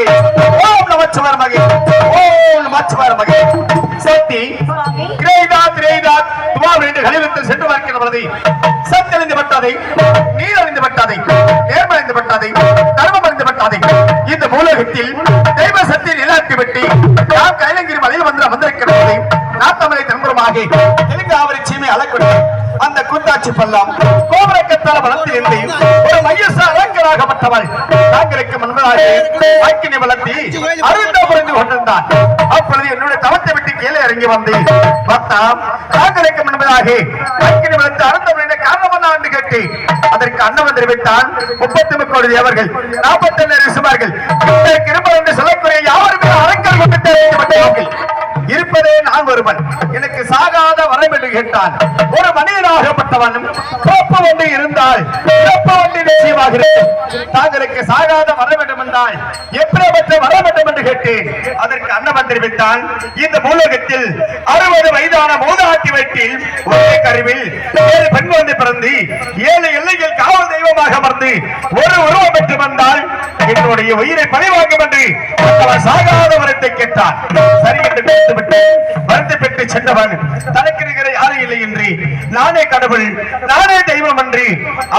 மகே. ஓம் நமச்சிவாய மகே. ஓம் நமச்சிவாய மகே. சக்தி. கிரேதாத் கிரேதாத் என்று சென்று சத்தறிந்து பட்டாதை நீர் அறிந்து பட்டாதை இந்த மூலகத்தில் தெய்வ சக்தியில் இல்லாட்டி வெட்டி நாம் கைலங்கிரி மலையில் வந்து வந்திருக்கிற நாத்தமலை தன்புறமாக தெலுங்காவரி சீமை அலக்குடி அந்த குந்தாட்சி பல்லாம் கோபுரக்கத்தால வளர்ந்து இருந்து ஒரு மையச அலங்கராகப்பட்டவள் தாங்களுக்கு முன்பதாக வாக்கினை வளர்த்தி அருந்தா புரிந்து கொண்டிருந்தான் அப்பொழுது என்னுடைய தவத்தை விட்டு கீழே இறங்கி வந்து பார்த்தாம் தாங்களுக்கு முன்பதாக வாக்கினை வளர்த்து அருந்த காரணம் என்ன என்று கேட்டு அதற்கு அன்னவன் தெரிவித்தான் முப்பத்தி முக்கோடி தேவர்கள் நாற்பத்தி ஐந்து ரிசுமார்கள் இந்த என்று சொல்லக்கூடிய யாருமே அலங்கல் கொண்டு தெரிவிக்கப்பட்டவர்கள் இருப்பதே நான் ஒருவன். எனக்கு என்று கேட்டான். ஒரு மனிதனாகப்பட்டவனும் பிறப்பு ஒன்று இருந்தால் பிறப்பு ஒன்று நிச்சயமாக இருக்கும் தாங்களுக்கு சாகாத வர வேண்டும் என்றால் எப்படிப்பட்ட வர வேண்டும் என்று கேட்டேன். அதற்கு அன்னவன் தெரிவித்தான் இந்த மூலகத்தில் அறுபது வயதான மூதாட்டி வயிற்றில் ஒரே கருவில் ஏழு பெண் குழந்தை பிறந்து ஏழு எல்லைகள் காவல் தெய்வமாக அமர்ந்து ஒரு உருவம் பெற்று வந்தால் என்னுடைய உயிரை பழிவாங்கும் என்று அவன் சாகாத வரத்தை கேட்டான் சரி என்று பேசிவிட்டு வருத்தி பெற்று சென்றவன் தனக்கு இல்லை என்று நானே கடவுள் நானே தெய்வம் என்று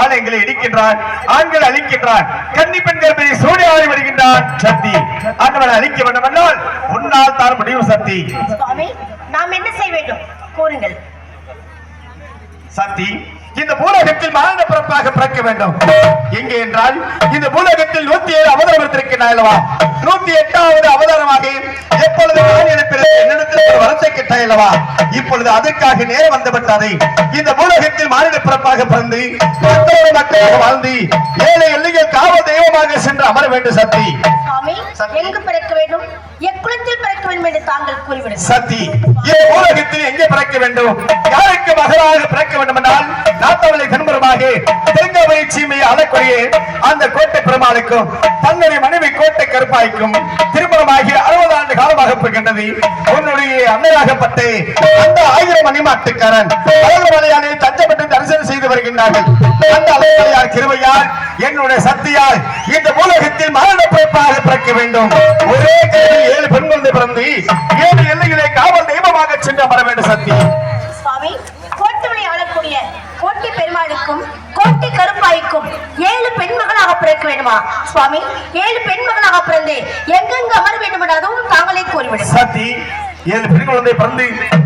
ஆலயங்களை இடிக்கின்றான் ஆண்கள் அழிக்கின்றான் கன்னி பெண்கள் மீது சூடியாடி வருகின்றான் சக்தி ஆண்டவனை அழிக்க வேண்டும் என்றால் உன்னால் தான் முடியும் சக்தி. நாம் என்ன செய்ய வேண்டும்? கூறுங்கள். சக்தி இந்த பூலகத்தில் மாநில பிறப்பாக பிறக்க வேண்டும். எங்கே என்றால் இந்த பூலகத்தில் நூத்தி ஏழு அவதாரம் எடுத்திருக்கிறாய் அல்லவா? நூத்தி எட்டாவது அவதாரமாக எப்பொழுது என்னிடத்தில் ஒரு வரத்தை கேட்டாய் அல்லவா? இப்பொழுது அதற்காக நேரம் வந்துவிட்டதை இந்த பூலகத்தில் மாநில பிறப்பாக பிறந்து மக்களோடு மக்களாக வாழ்ந்து ஏழை எல்லையில் காவல் தெய்வமாக சென்று அமர வேண்டும் சக்தி. எங்கு பிறக்க வேண்டும்? எக்குளத்தில் பிறக்க வேண்டும் என்று தாங்கள் சக்தி. இந்த உலகத்தில் எங்கே பிறக்க வேண்டும்? யாருக்கு மகளாக பிறக்க வேண்டும் என்றால் நாத்தவளை தென்புறமாக சீமையை அழக்கூடிய அந்த கோட்டை பெருமாளுக்கும் தன்னுடைய மனைவி கோட்டை கருப்பாய்க்கும் திருமணமாகி அறுபது உன்னுடைய அன்னையாகப்பட்டு அந்த ஆயிரம் மணிமாட்டுக்காரன் அழகுமலையானை தஞ்சப்பட்டு தரிசனம் செய்து வருகின்றார்கள். அந்த என்னுடைய சக்தியால் இந்த உலகத்தில் மரண பிறப்பாக பிறக்க வேண்டும். ஒரே கையில் ஏழு பெண் குழந்தை பிறந்து ஏழு எல்லைகளை காவல் தெய்வமாக சென்று அமர வேண்டும் சக்தி. சுவாமி கோட்டுமலை ஆளக்கூடிய கோட்டை பெருமாளுக்கும் கோட்டை கருப்பாய்க்கும் ஏழு பெண்மகளாக பிறக்க வேண்டுமா? சுவாமி ஏழு பெண்மகளாக பிறந்து எங்கெங்கு அமர வேண்டும் அதுவும் ஏழு பெண் குழந்தை பிறந்து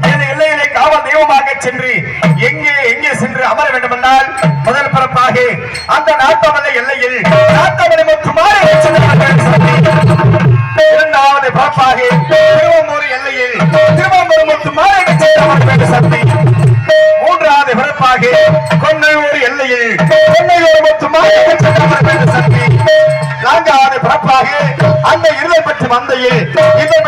ஏழு காவல் தெய்வமாக சென்று எங்கே எங்கே சென்று அமர வேண்டும் என்றால் முதல் பிறப்பாக அந்த நாட்டமலை எல்லையில் நாட்டமலை மற்றும் இரண்டாவது பிறப்பாக திருவம்பூர் எல்லையில் திருவம்பூர் மற்றும் மூன்றாவது பிறப்பாக கொன்னையூர் எல்லையில் கொன்னையூர் மற்றும் நான்காவது பிறப்பாக அந்த இருளை பற்றி மந்தையில் இதை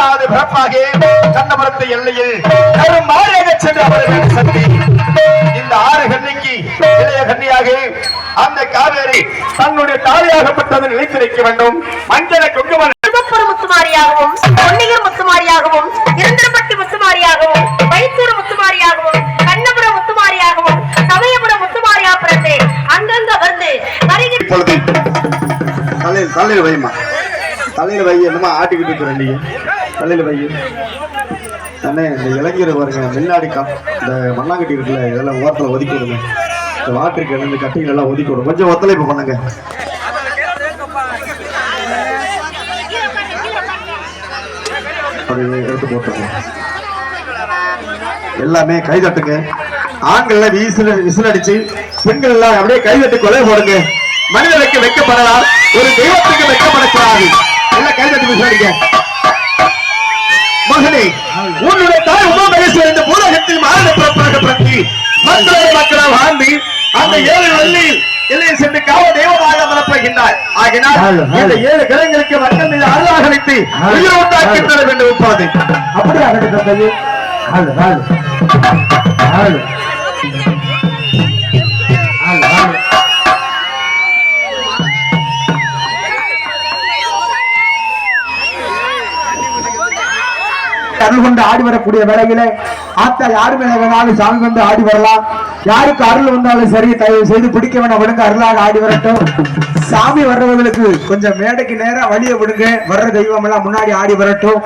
ஆறாவது பிறப்பாக கண்ணபுரத்து எல்லையில் கரும் மாலையை சென்று சக்தி இந்த ஆறு கண்ணிக்கு இளைய கன்னியாக அந்த காவேரி தன்னுடைய தாலியாகப்பட்டதை நிலைத்திருக்க வேண்டும். மஞ்சள குங்கும திருப்பூர் முத்துமாரியாகவும் பொன்னிகர் முத்துமாரியாகவும் இருந்திரப்பட்டி முத்துமாரியாகவும் வைத்தூர் முத்துமாரியாகவும் கண்ணபுரம் முத்துமாரியாகவும் சமயபுரம் முத்துமாரியா பிறந்து அங்கங்க வந்து வருகிற தலையில் தலையில் வைமா தலையில் வை என்னமா ஆட்டிக்கிட்டு இருக்கிற நீங்க. தலையில் வை அண்ணே இந்த இளைஞர் பாருங்க முன்னாடி கா இந்த மண்ணாங்கட்டி இருக்குல்ல இதெல்லாம் ஓரத்தில் ஒதுக்கி விடுங்க. இந்த வாட்டருக்கு இந்த கட்டிகள் எல்லாம் ஒதுக்கி விடும் கொஞ்சம் ஒத்துழைப்பு பண்ணுங்க. அப்படி எடுத்து போட்டுருங்க. எல்லாமே கை தட்டுங்க ஆண்கள் விசில் விசில் அடிச்சு பெண்கள் எல்லாம் அப்படியே கை தட்டி கொலை போடுங்க. மனிதனுக்கு வைக்கப்படலாம் ஒரு தெய்வத்துக்கு வைக்கப்படக்கூடாது எல்லாம் கை தட்டி விசில் அடிக்க மகனே உன்னுடைய தாய் உமாமகேஸ்வரர் இந்த பூலகத்தில் மக்களோட மக்களா வாழ்ந்து அந்த ஏழு வெள்ளியில் எல்லையை சென்று காவ தெய்வமாக மனப்படுகின்றார் ஆகினால். இந்த ஏழு கிரகங்களுக்கு மக்கள் மீது அருளாக வைத்து உயிர் உண்டாக்கி. தர வேண்டும் உப்பாதை அப்படியே தந்தையே? ஆடி வரக்கூடிய வேளையிலே ஆத்தா யாரு மேல வேணாலும் சாமி வந்து ஆடி வரலாம். யாருக்கு அருள் வந்தாலும் சரி தயவு செய்து பிடிக்க வேணாம் விடுங்க அருளாக ஆடி வரட்டும். சாமி வர்றவங்களுக்கு கொஞ்சம் மேடைக்கு நேரம் வழிய விடுங்க. வர்ற தெய்வம் எல்லாம் முன்னாடி ஆடி வரட்டும்.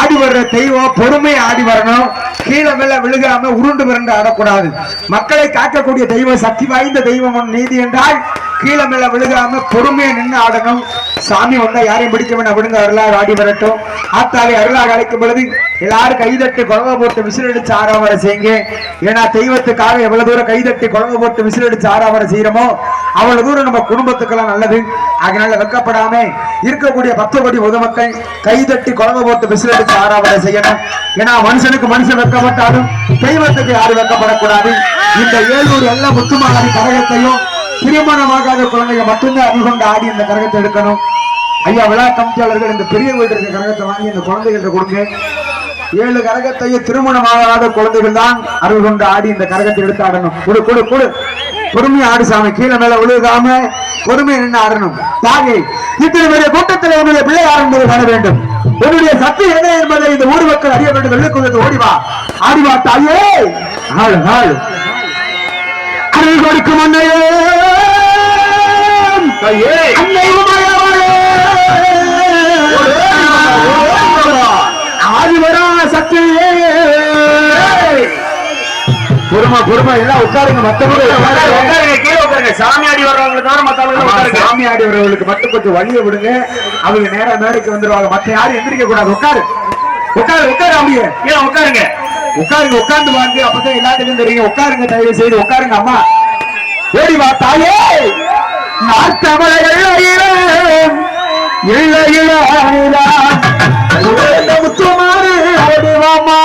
ஆடி வர்ற தெய்வம் பொறுமை ஆடி வரணும். கீழே மேல விழுகாம உருண்டு விரண்டு ஆடக்கூடாது. மக்களை காக்கக்கூடிய தெய்வம் சக்தி வாய்ந்த தெய்வம் நீதி என்றால் கீழே மேல விழுகாம பொறுமையை நின்று ஆடணும். சாமி வந்தா யாரையும் பிடிக்க வேணாம் விடுங்க அருளாக ஆடி வரட்டும். ஆத்தாவை அருளாக அழைக்கும் பொழுது எல்லாரும் கைதட்டி குழந்தை போட்டு விசில் அடிச்சு ஆறாவரை செய்யுங்க. ஏன்னா தெய்வத்துக்காக எவ்வளவு தூரம் கைதட்டி குழந்தை போட்டு விசில் அடிச்சு ஆறாவரை செய்யறோமோ அவ்வளவு தூரம் நம்ம குடும்பத்துக்கெல்லாம் நல்லது. அதனால வெக்கப்படாம இருக்கக்கூடிய பத்து கோடி பொதுமக்கள் கைதட்டி குழந்தை போட்டு விசில் அடிச்சு ஆறாவரை செய்யணும். ஏன்னா மனுஷனுக்கு மனுஷன் வெக்கப்பட்டாலும் தெய்வத்துக்கு யாரும் வெக்கப்படக்கூடாது. இந்த ஏழூர் எல்லா முத்துமாரி கரகத்தையும் திருமணமாகாத குழந்தைங்க மட்டும்தான் அருள் ஆடி இந்த கரகத்தை எடுக்கணும். ஐயா விழா கமிட்டியாளர்கள் இந்த பெரிய வீட்டு இருக்க. கரகத்தை வாங்கி இந்த குழந்தைகள்ட்ட கொடுங்க. ஏழு கரகத்தையும் திருமணமாகாத குழந்தைகள் தான் அருள் கொண்டு ஆடி இந்த கரகத்தை எடுத்து ஆடணும் குடு கொடு குடு. பொறுமையா ஆடு சாமி கீழே மேல விழுகாம பொறுமை நின்று ஆடணும். தாகை இத்தனை பெரிய கூட்டத்தில் என்னுடைய பிள்ளை என்பதை காண வேண்டும். என்னுடைய சக்தி என்ன என்பதை இந்த ஊர் மக்கள் அறிய வேண்டும். வெள்ளுக்குள்ளது ஓடிவா ஆடிவா தாயே. ஆளு ஆளு அருள் கொடுக்கும் அன்னையே. தாயே. அன்னை ஆதிவரா சக்தியே. பொறுமா பொறுமா. எல்லாம் உட்காருங்க மத்தவங்க உட்காருங்க, கீழே உட்காருங்க. சாமி ஆடி வர்றவங்களுக்கு தவிர மத்தவங்க உட்காருங்க. சாமி ஆடியவர்களுக்கு மட்டும் கொஞ்சம் வழிய விடுங்க. அவங்க நேரா மேடைக்கு வந்துருவாங்க. மத்த யாரும் எந்திரிக்க கூடாது. உட்காரு. உட்காரு உட்காரு அப்படியே. கீழே உட்காருங்க. உட்காருங்க உட்கார்ந்து வாங்க. அப்பதான் எல்லாத்துக்கும் தெரியும். உட்காருங்க தயவு செய்து உட்காருங்க அம்மா. ஓடி வா தாயே. நாட்டவர்கள் இல்லை. இல்லை முத்துமாறு ஓடுவோமா